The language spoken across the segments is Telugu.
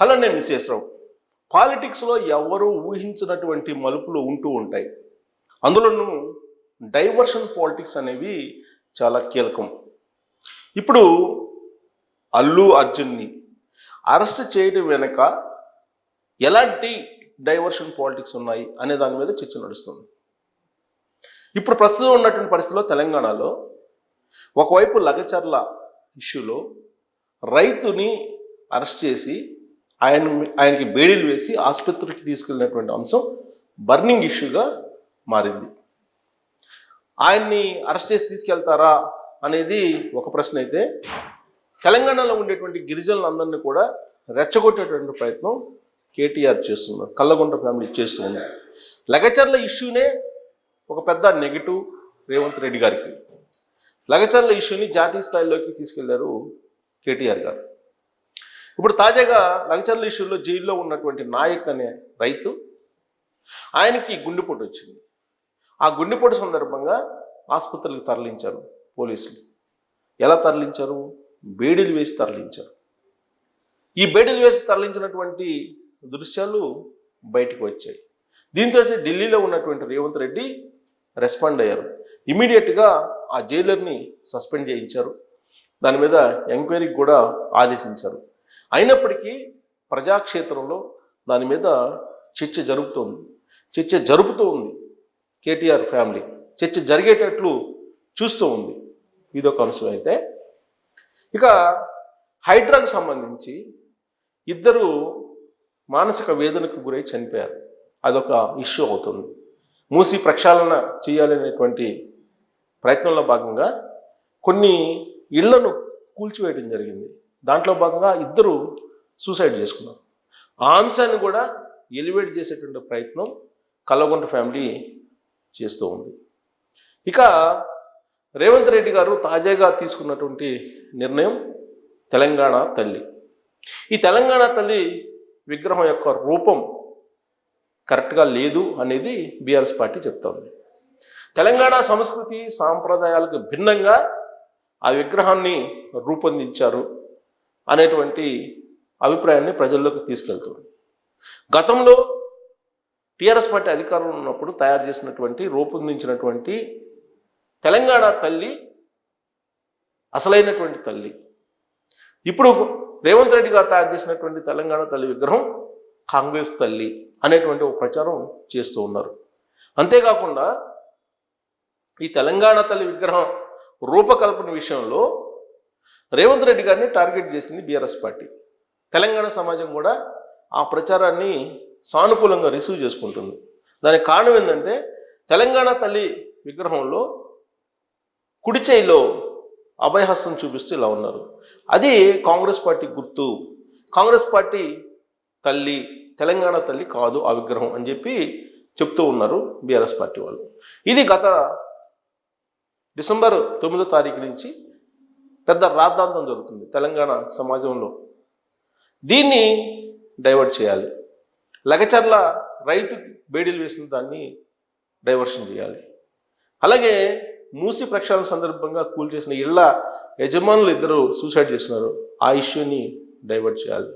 హలో నేను విశ్వేశ్వరరావు పాలిటిక్స్లో ఎవరు ఊహించినటువంటి మలుపులు ఉంటూ ఉంటాయి. అందులోనూ డైవర్షన్ పాలిటిక్స్ అనేవి చాలా కీలకం. ఇప్పుడు అల్లు అర్జున్ని అరెస్ట్ చేయడం వెనక ఎలాంటి డైవర్షన్ పాలిటిక్స్ ఉన్నాయి అనే దాని మీద చర్చ నడుస్తుంది. ఇప్పుడు ప్రస్తుతం ఉన్నటువంటి పరిస్థితిలో తెలంగాణలో ఒకవైపు లగచర్ల ఇష్యూలో రైతుని అరెస్ట్ చేసి ఆయన ఆయనకి బేడీలు వేసి ఆసుపత్రికి తీసుకెళ్ళినటువంటి అంశం బర్నింగ్ ఇష్యూగా మారింది. ఆయన్ని అరెస్ట్ చేసి తీసుకెళ్తారా అనేది ఒక ప్రశ్న అయితే తెలంగాణలో ఉండేటువంటి గిరిజనులందరినీ కూడా రెచ్చగొట్టేటువంటి ప్రయత్నం కేటీఆర్ చేస్తున్నారు కల్లగుంట ఫ్యామిలీ చేస్తుంది. లగచర్ల ఇష్యూనే ఒక పెద్ద నెగిటివ్ రేవంత్ రెడ్డి గారికి. లగచర్ల ఇష్యూని జాతీయ స్థాయిలోకి తీసుకెళ్ళారు కేటీఆర్ గారు. ఇప్పుడు తాజాగా లగచర్ల ఇష్యూలో జైల్లో ఉన్నటువంటి నాయక్ అనే రైతు ఆయనకి గుండెపోటు వచ్చింది. ఆ గుండెపోటు సందర్భంగా ఆసుపత్రికి తరలించారు పోలీసులు. ఎలా తరలించారు? బేడీలు వేసి తరలించారు. ఈ బేడీలు వేసి తరలించినటువంటి దృశ్యాలు బయటకు వచ్చాయి. దీంతో ఢిల్లీలో ఉన్నటువంటి రేవంత్ రెడ్డి రెస్పాండ్ అయ్యారు. ఇమీడియట్గా ఆ జైలర్ని సస్పెండ్ చేయించారు. దాని మీద ఎంక్వైరీకి కూడా ఆదేశించారు. అయినప్పటికీ ప్రజాక్షేత్రంలో దాని మీద చర్చ జరుగుతోంది చర్చ జరుపుతూ ఉంది కేటీఆర్ ఫ్యామిలీ. చర్చ జరిగేటట్లు చూస్తూ ఉంది. ఇదొక అంశం అయితే. ఇక హైడ్రాకు సంబంధించి ఇద్దరు మానసిక వేదనకు గురై చనిపోయారు. అదొక ఇష్యూ అవుతుంది. మూసి ప్రక్షాళన చేయాలనేటువంటి ప్రయత్నంలో భాగంగా కొన్ని ఇళ్ళను కూల్చివేయడం జరిగింది. దాంట్లో భాగంగా ఇద్దరు సూసైడ్ చేసుకున్నారు. ఆ అంశాన్ని కూడా ఎలివేట్ చేసేటువంటి ప్రయత్నం కల్లగొండ ఫ్యామిలీ చేస్తూ ఉంది. ఇక రేవంత్ రెడ్డి గారు తాజాగా తీసుకున్నటువంటి నిర్ణయం తెలంగాణ తల్లి. ఈ తెలంగాణ తల్లి విగ్రహం యొక్క రూపం కరెక్ట్గా లేదు అనేది బీఆర్ఎస్ పార్టీ చెప్తోంది. తెలంగాణ సంస్కృతి సాంప్రదాయాలకు భిన్నంగా ఆ విగ్రహాన్ని రూపొందించారు అనేటువంటి అభిప్రాయాన్ని ప్రజల్లోకి తీసుకెళ్తుంది. గతంలో టీఆర్ఎస్ పార్టీ అధికారంలో ఉన్నప్పుడు తయారు చేసినటువంటి రూపొందించినటువంటి తెలంగాణ తల్లి అసలైనటువంటి తల్లి. ఇప్పుడు రేవంత్ రెడ్డి గారు తయారు చేసినటువంటి తెలంగాణ తల్లి విగ్రహం కాంగ్రెస్ తల్లి అనేటువంటి ఒక ప్రచారం చేస్తూ ఉన్నారు. అంతేకాకుండా ఈ తెలంగాణ తల్లి విగ్రహం రూపకల్పన విషయంలో రేవంత్ రెడ్డి గారిని టార్గెట్ చేసింది బీఆర్ఎస్ పార్టీ. తెలంగాణ సమాజం కూడా ఆ ప్రచారాన్ని సానుకూలంగా రిసీవ్ చేసుకుంటుంది. దానికి కారణం ఏంటంటే తెలంగాణ తల్లి విగ్రహంలో కుడిచేయిలో అభయహస్తం చూపిస్తూ ఇలా ఉన్నారు. అది కాంగ్రెస్ పార్టీ గుర్తు. కాంగ్రెస్ పార్టీ తల్లి తెలంగాణ తల్లి కాదు ఆ విగ్రహం అని చెప్పి చెప్తూ ఉన్నారు బీఆర్ఎస్ పార్టీ వాళ్ళు. ఇది గత డిసెంబర్ తొమ్మిదో తారీఖు నుంచి పెద్ద రాద్ధాంతం జరుగుతుంది తెలంగాణ సమాజంలో. దీన్ని డైవర్ట్ చేయాలి. లగచర్ల రైతు బేడీలు వేసిన దాన్ని డైవర్షన్ చేయాలి. అలాగే మూసి ప్రక్షాళన సందర్భంగా కూల్ చేసిన ఇళ్ళ యజమానులు ఇద్దరు సూసైడ్ చేసినారు. ఆ ఇష్యూని డైవర్ట్ చేయాలి.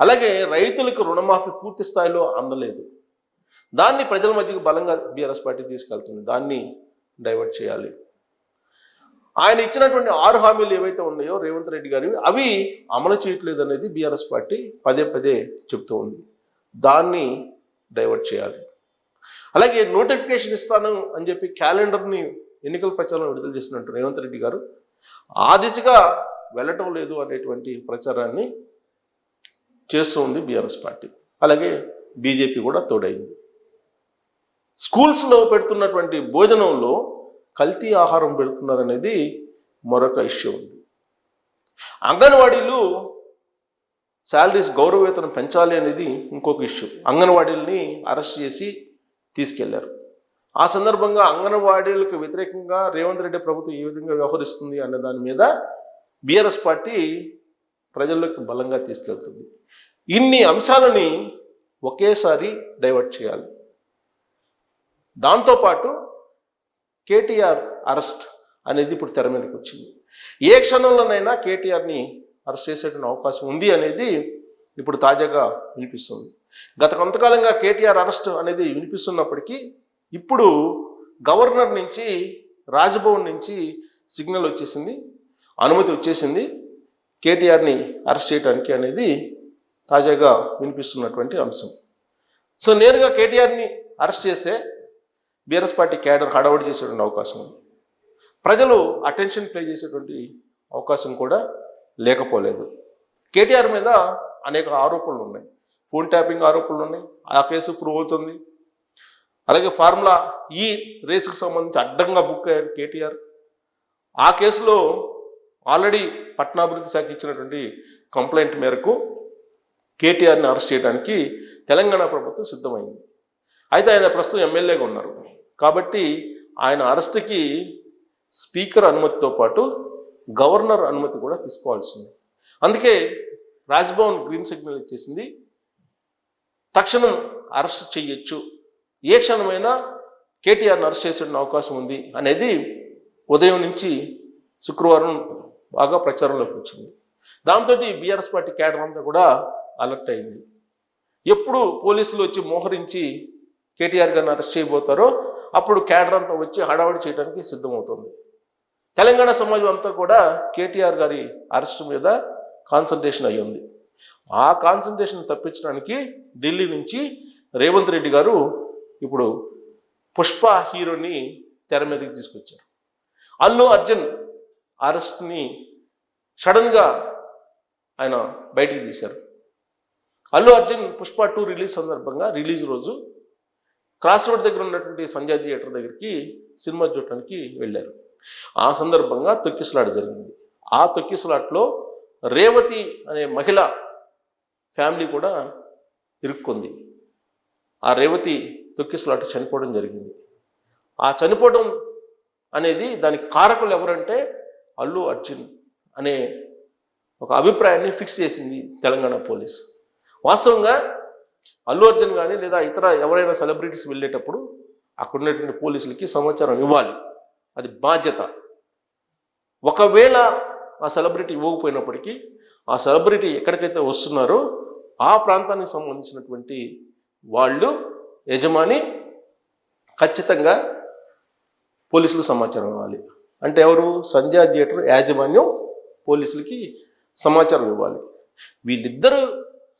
అలాగే రైతులకు రుణమాఫీ పూర్తి స్థాయిలో అందలేదు. దాన్ని ప్రజల మధ్యకు బలంగా బీఆర్ఎస్ పార్టీ తీసుకెళ్తుంది. దాన్ని డైవర్ట్ చేయాలి. ఆయన ఇచ్చినటువంటి ఆరు హామీలు ఏవైతే ఉన్నాయో రేవంత్ రెడ్డి గారి అవి అమలు చేయట్లేదు అనేది బీఆర్ఎస్ పార్టీ పదే పదే చెప్తూ ఉంది. దాన్ని డైవర్ట్ చేయాలి. అలాగే నోటిఫికేషన్ ఇస్తాను అని చెప్పి క్యాలెండర్ని ఎన్నికల ప్రచారం విడుదల చేసినట్టు రేవంత్ రెడ్డి గారు ఆ దిశగా వెళ్ళటం లేదు అనేటువంటి ప్రచారాన్ని చేస్తూ ఉంది బీఆర్ఎస్ పార్టీ. అలాగే బీజేపీ కూడా తోడైంది. స్కూల్స్లో పెడుతున్నటువంటి భోజనంలో కల్తీ ఆహారం పెడుతున్నారనేది మరొక ఇష్యూ ఉంది. అంగన్వాడీలు శాలరీస్ గౌరవవేతనం పెంచాలి అనేది ఇంకొక ఇష్యూ. అంగన్వాడీలని అరెస్ట్ చేసి తీసుకెళ్ళారు. ఆ సందర్భంగా అంగన్వాడీలకు వ్యతిరేకంగా రేవంత్ రెడ్డి ప్రభుత్వం ఏ విధంగా వ్యవహరిస్తుంది అనే దాని మీద బీఆర్ఎస్ పార్టీ ప్రజల్లోకి బలంగా తీసుకెళ్తుంది. ఇన్ని అంశాలని ఒకేసారి డైవర్ట్ చేయాలి. దాంతోపాటు కేటీఆర్ అరెస్ట్ అనేది ఇప్పుడు తెర మీదకి వచ్చింది. ఏ క్షణంలోనైనా కేటీఆర్ని అరెస్ట్ చేసేటువంటి అవకాశం ఉంది అనేది ఇప్పుడు తాజాగా వినిపిస్తుంది. గత కొంతకాలంగా కేటీఆర్ అరెస్ట్ అనేది వినిపిస్తున్నప్పటికీ ఇప్పుడు గవర్నర్ నుంచి రాజ్భవన్ నుంచి సిగ్నల్ వచ్చేసింది అనుమతి వచ్చేసింది. కేటీఆర్ని అరెస్ట్ చేయడానికి అనేది తాజాగా వినిపిస్తున్నటువంటి అంశం. సో నేరుగా కేటీఆర్ని అరెస్ట్ చేస్తే బీఆర్ఎస్ పార్టీ క్యాడర్ హడావుడి చేసేటువంటి అవకాశం ఉంది. ప్రజలు అటెన్షన్ ప్లే చేసేటువంటి అవకాశం కూడా లేకపోలేదు. కేటీఆర్ మీద అనేక ఆరోపణలు ఉన్నాయి. ఫోన్ ట్యాపింగ్ ఆరోపణలు ఉన్నాయి. ఆ కేసు ప్రూవ్ అవుతుంది. అలాగే ఫార్ములా ఈ రేసుకు సంబంధించి అడ్డంగా బుక్ అయ్యారు కేటీఆర్. ఆ కేసులో ఆల్రెడీ పట్టణాభివృద్ధి శాఖ ఇచ్చినటువంటి కంప్లైంట్ మేరకు కేటీఆర్ని అరెస్ట్ చేయడానికి తెలంగాణ ప్రభుత్వం సిద్ధమైంది. అయితే ఆయన ప్రస్తుతం ఎమ్మెల్యేగా ఉన్నారు. కాబట్టి ఆయన అరెస్ట్కి స్పీకర్ అనుమతితో పాటు గవర్నర్ అనుమతి కూడా తీసుకోవాల్సింది. అందుకే రాజ్భవన్ గ్రీన్ సిగ్నల్ ఇచ్చేసింది తక్షణం అరెస్ట్ చేయొచ్చు ఏ క్షణమైనా కేటీఆర్ని అరెస్ట్ చేసే అవకాశం ఉంది అనేది ఉదయం నుంచి శుక్రవారం బాగా ప్రచారంలోకి వచ్చింది. దాంతో బీఆర్ఎస్ పార్టీ క్యాడర్ అంతా కూడా అలర్ట్ అయింది. ఎప్పుడు పోలీసులు వచ్చి మోహరించి కేటీఆర్ గారిని అరెస్ట్ చేయబోతారో అప్పుడు క్యాడర్ అంతా వచ్చి హడావడి చేయడానికి సిద్ధమవుతుంది. తెలంగాణ సమాజం అంతా కూడా కేటీఆర్ గారి అరెస్ట్ మీద కాన్సన్ట్రేషన్ అయి ఉంది ఆ కాన్సన్ట్రేషన్ తప్పించడానికి ఢిల్లీ నుంచి రేవంత్ రెడ్డి గారు ఇప్పుడు పుష్ప హీరోని తెర మీదకి తీసుకొచ్చారు. అల్లు అర్జున్ అరెస్ట్ని సడన్గా ఆయన బయటికి తీశారు. అల్లు అర్జున్ పుష్ప టూ రిలీజ్ సందర్భంగా రిలీజ్ రోజు క్రాస్ రోడ్ దగ్గర ఉన్నటువంటి సంజయ్ థియేటర్ దగ్గరికి సినిమా చూడటానికి వెళ్ళారు. ఆ సందర్భంగా తొక్కిసలాట జరిగింది. ఆ తొక్కిసలాట్లో రేవతి అనే మహిళ ఫ్యామిలీ కూడా ఇరుక్కుంది. ఆ రేవతి తొక్కిసలాట చనిపోవడం జరిగింది. ఆ చనిపోవడం అనేది దానికి కారకులు ఎవరంటే అల్లు అర్జున్ అనే ఒక అభిప్రాయాన్ని ఫిక్స్ చేసింది తెలంగాణ పోలీసు. వాస్తవంగా అల్లు అర్జున్ కానీ లేదా ఇతర ఎవరైనా సెలబ్రిటీస్ వెళ్ళేటప్పుడు అక్కడ ఉన్నటువంటి పోలీసులకి సమాచారం ఇవ్వాలి. అది బాధ్యత. ఒకవేళ ఆ సెలబ్రిటీ ఇవ్వకపోయినప్పటికీ ఆ సెలబ్రిటీ ఎక్కడికైతే వస్తున్నారో ఆ ప్రాంతానికి సంబంధించినటువంటి వాళ్ళు యజమాని ఖచ్చితంగా పోలీసులకు సమాచారం ఇవ్వాలి. అంటే ఎవరు? సంధ్యా థియేటర్ యాజమాన్యం పోలీసులకి సమాచారం ఇవ్వాలి. వీళ్ళిద్దరూ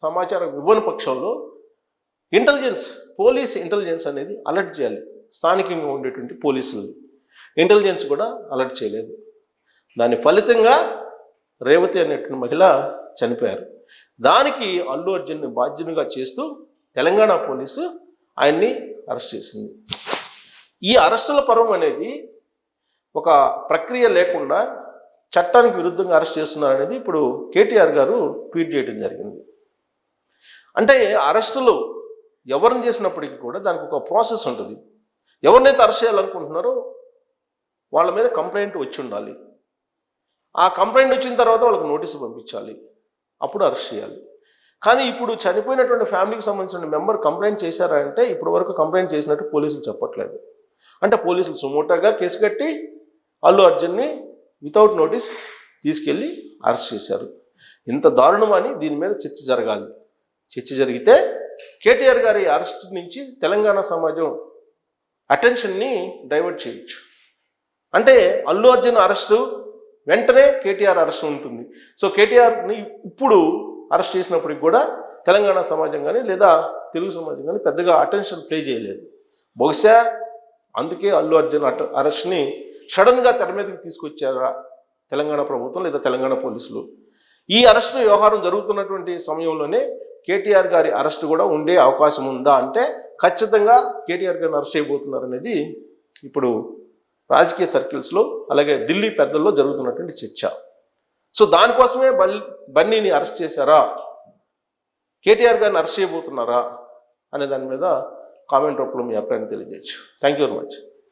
సమాచారం ఇవ్వని పక్షంలో ఇంటెలిజెన్స్ పోలీస్ ఇంటెలిజెన్స్ అనేది అలర్ట్ చేయాలి. స్థానికంగా ఉండేటువంటి పోలీసులు ఇంటెలిజెన్స్ కూడా అలర్ట్ చేయలేదు. దాని ఫలితంగా రేవతి అనేటువంటి మహిళ చనిపోయారు. దానికి అల్లు అర్జున్ని బాధ్యునిగా చేస్తూ తెలంగాణ పోలీసు ఆయన్ని అరెస్ట్ చేసింది. ఈ అరెస్టుల పర్వం అనేది ఒక ప్రక్రియ లేకుండా చట్టానికి విరుద్ధంగా అరెస్ట్ చేస్తున్నారు అనేది ఇప్పుడు కేటీఆర్ గారు ట్వీట్ చేయడం జరిగింది. అంటే అరెస్టులు ఎవరిని చేసినప్పటికీ కూడా దానికి ఒక ప్రాసెస్ ఉంటుంది. ఎవరినైతే అరెస్ట్ చేయాలనుకుంటున్నారో వాళ్ళ మీద కంప్లైంట్ వచ్చి ఉండాలి. ఆ కంప్లైంట్ వచ్చిన తర్వాత వాళ్ళకి నోటీసు పంపించాలి. అప్పుడు అరెస్ట్ చేయాలి. కానీ ఇప్పుడు చనిపోయినటువంటి ఫ్యామిలీకి సంబంధించిన మెంబర్ కంప్లైంట్ చేశారా అంటే ఇప్పటి వరకు కంప్లైంట్ చేసినట్టు పోలీసులు చెప్పట్లేదు. అంటే పోలీసులు సుమోటాగా కేసు కట్టి అల్లు అర్జున్ని వితౌట్ నోటీస్ తీసుకెళ్ళి అరెస్ట్ చేశారు. ఇంత దారుణమని దీని మీద చర్చ జరగాలి. చర్చ జరిగితే కేటీఆర్ గారి అరెస్ట్ నుంచి తెలంగాణ సమాజం అటెన్షన్ని డైవర్ట్ చేయొచ్చు. అంటే అల్లు అర్జున్ అరెస్టు వెంటనే కేటీఆర్ అరెస్ట్ ఉంటుంది. సో కేటీఆర్ని ఇప్పుడు అరెస్ట్ చేసినప్పటికి కూడా తెలంగాణ సమాజం కానీ లేదా తెలుగు సమాజం కానీ పెద్దగా అటెన్షన్ ప్లే చేయలేదు. బహుశా అందుకే అల్లు అర్జున్ అట అరెస్ట్ని సడన్గా తెర మీదకి తీసుకొచ్చారా తెలంగాణ ప్రభుత్వం లేదా తెలంగాణ పోలీసులు. ఈ అరెస్టు వ్యవహారం జరుగుతున్నటువంటి సమయంలోనే కేటీఆర్ గారి అరెస్ట్ కూడా ఉండే అవకాశం ఉందా అంటే ఖచ్చితంగా కేటీఆర్ గారిని అరెస్ట్ చేయబోతున్నారు అనేది ఇప్పుడు రాజకీయ సర్కిల్స్లో అలాగే ఢిల్లీ పెద్దల్లో జరుగుతున్నటువంటి చర్చ. సో దానికోసమే బల్ బన్నీని అరెస్ట్ చేశారా? కేటీఆర్ గారిని అరెస్ట్ చేయబోతున్నారా? అనే దాని మీద కామెంట్ రూపంలో మీ అభిప్రాయం తెలియజేయచ్చు. Thank you very much